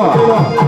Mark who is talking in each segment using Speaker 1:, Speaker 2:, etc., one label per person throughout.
Speaker 1: Ó.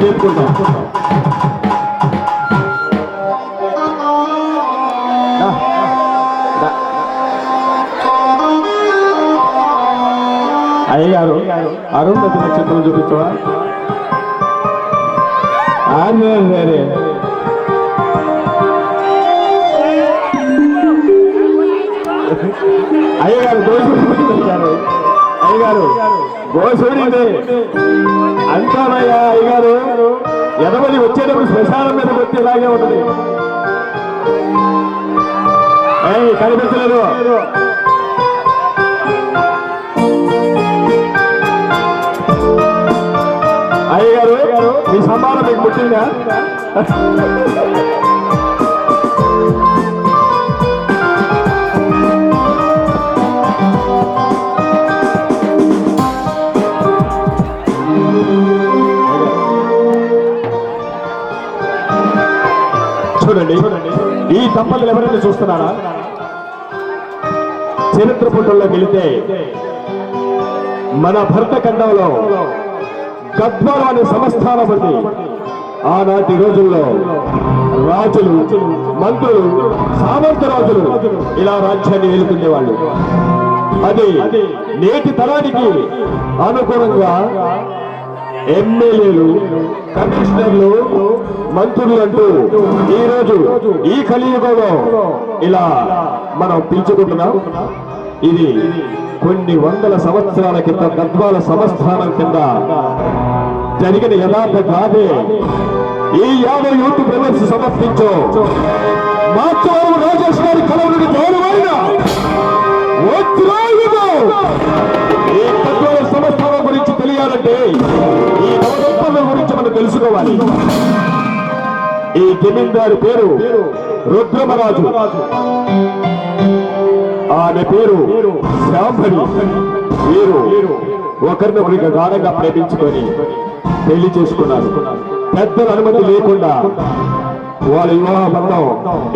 Speaker 1: తదుపరి కార్యక్రమం చేసుకుంటాం దా, దా. అయ్యగారు అరుణత నక్షత్రం చూపించవా సరే అయ్యగారు గోసుడి వచ్చారు అయ్యగారు గోసూరింది అంటానయ్యా అయ్యగారు ఎనభై వచ్చేటప్పుడు శ్మశానం మీద వచ్చి ఇలాగే ఉంటుంది. కనిపించలేదు. అయ్యగారు మీ సంబంధం మీకు పుట్టిందా? చూడండి. ఈ దంపతులు ఎవరైనా చూస్తున్నారా? చరిత్ర పుట్టుల్లోకి వెళితే మన భర్త ఖండంలో గద్వాలు అనే సంస్థానం ఉంది. ఆనాటి రోజుల్లో రాజులు మంత్రులు సామంత రాజులు ఇలా రాజ్యాన్ని వెళుతుండేవాళ్ళు అది నేటి తరానికి అనుగుణంగా ఎమ్మెల్యేలు కమిషనర్లు మంత్రులు అంటూ ఈ రోజు ఈ కలియుగంలో ఇలా మనం పిలుచుకుంటున్నాం. ఇది కొన్ని వందల సంవత్సరాల కింద గద్వాల సంస్థానం కింద జరిగిన యథార్థ కాదే ఈ యాభై యూత్ బ్రదర్స్ సమర్పించు. మాచవరం రాజేష్ గారి కలవరుడి గౌరవైన ఈ జమీందారు పేరు రుద్రమరాజు. ఆమె పేరు శాంభవి వీరు ఒకరినొకరికి గాఢంగా ప్రేమించుకొని పెళ్ళి చేసుకున్నారు. పెద్దల అనుమతి లేకుండా వాళ్ళ వివాహ బంధం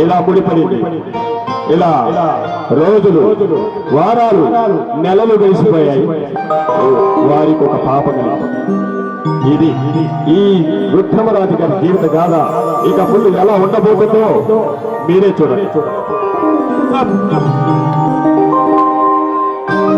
Speaker 1: ఇలా ముడిపడింది. ఇలా రోజులు వారాలు నెలలు గడిచిపోయాయి. వారికి ఒక పాప కలిగింది. ఇది ఈ రుద్రమరాజు గారి జీవిత గాథ. ఇక ముందు ఎలా ఉండబోతుందో మీరే చూడండి.